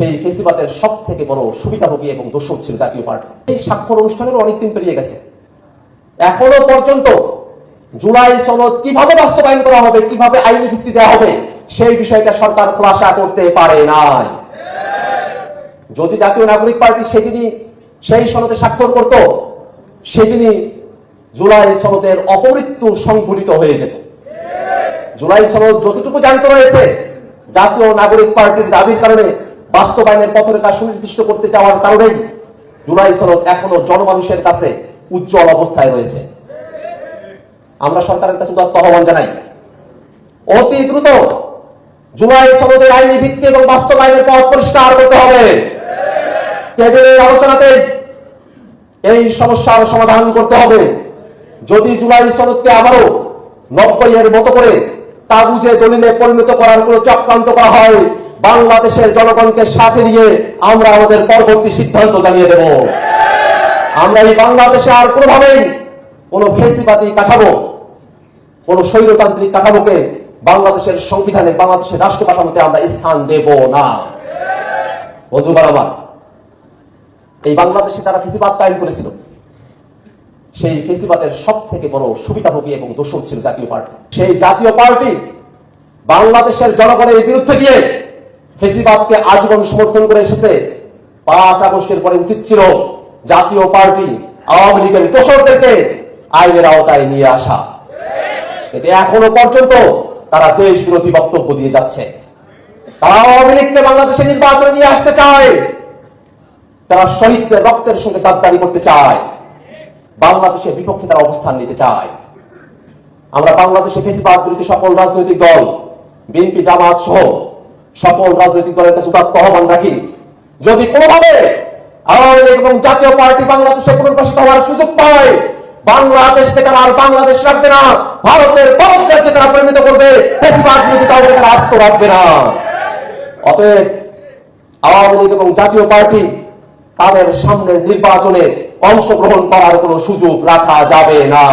সেই ফেসিবাদের সব থেকে বড় সুবিধাভোগী এবং দোষক ছিল জাতীয় পার্টি এই স্বাক্ষর অনুষ্ঠানের অনেকদিন পেরিয়ে গেছে। এখনও পর্যন্ত জুলাই সনদ কীভাবে বাস্তবায়ন করা হবে, কীভাবে আইনি ভিত্তি দেওয়া হবে, সেই বিষয়টা সরকার খোলাসা করতে পারে নাই। যদি জাতীয় নাগরিক পার্টি সেদিনই সেই সনদে স্বাক্ষর করত, সেদিনই জুলাই সনদের অপমৃত্যু সংঘটিত হয়ে যেত। জুলাই সনদ যতটুকু জানতে রয়েছে, জাতীয় নাগরিক পার্টির দাবির কারণে বাস্তবায়নের পথরেখা সুনির্দিষ্ট করতে চাওয়ার কারণেই জুলাই সনদ এখনও জনমানুষের কাছে উজ্জ্বল অবস্থায় রয়েছে। আমরা সরকারের কাছে দত্ত আহ্বান জানাই। অতি দ্রুত জুলাই সনদের আইনি ভিত্তি এবং বাস্তবায়নের পথ পরিষ্কার করতে হবে। টেবিলের আলোচনাতে এই সমস্যার সমাধান করতে হবে। যদি জুলাই সনদকে আবারও নব্বই এর মতো করে তাবুজে দলিলে পরিণত করার কোন চক্রান্ত করা হয় বাংলাদেশের জনগণকে সাথে নিয়ে আমরা আমাদের পরবর্তী সিদ্ধান্ত জানিয়ে দেব। আমরা এই বাংলাদেশে আর কোনোভাবেই কোন ফেসিবাদী কাঠামো, কোন স্বৈরতান্ত্রিক কাঠামোকে বাংলাদেশের সংবিধানে, বাংলাদেশের রাষ্ট্র কাঠামোতে আমরা স্থান দেব না। বন্ধুগণ আমার, এই বাংলাদেশে তারা ফেসিবাদ কায়েম করেছিল, সেই ফেসিবাদের সব থেকে বড় সুবিধাভোগী এবং দোষক ছিল জাতীয় পার্টি। সেই জাতীয় পার্টি বাংলাদেশের জনগণের বিরুদ্ধে গিয়ে ফেসিবাদকে আজীবন সমর্থন করে এসেছে। পাঁচ আগস্টের পরে উচিত ছিল জাতীয় পার্টি আওয়ামী লীগের দোষরদেরকে আইনের আওতায় নিয়ে আসা। এতে এখনও পর্যন্ত তারা দেশ বিরোধী বক্তব্য দিয়ে যাচ্ছে। তারা আওয়ামী লীগকে বাংলাদেশে নির্বাচনে নিয়ে আসতে চায়। তারা শহীদদের রক্তের সঙ্গে গাদ্দারি করতে চায়। বাংলাদেশের বিপক্ষে তারা অবস্থান নিতে চায়। আমরা বাংলাদেশে ফেসিবাদ বিরোধী সকল রাজনৈতিক দল, বিএনপি, জামাত সহ সকল রাজনৈতিক দলের কাছে উদাত্ত আহ্বান রাখি। যদি কোনোভাবে আওয়ামী লীগ এবং জাতীয় পার্টি বাংলাদেশে পুনর্বাসিত হওয়ার সুযোগ পায়, বাংলাদেশকে তারা আর বাংলাদেশ রাখবে না, ভারতের বরফ রাজ্যে তারা পরিণত করবে, ফেসিবাদ বিরোধী দলকে তারা আস্ত রাখবে না। অতএব আওয়ামী লীগ এবং জাতীয় পার্টি তাদের সামনের নির্বাচনে অংশগ্রহণ করার কোনো সুযোগ রাখা যাবে না।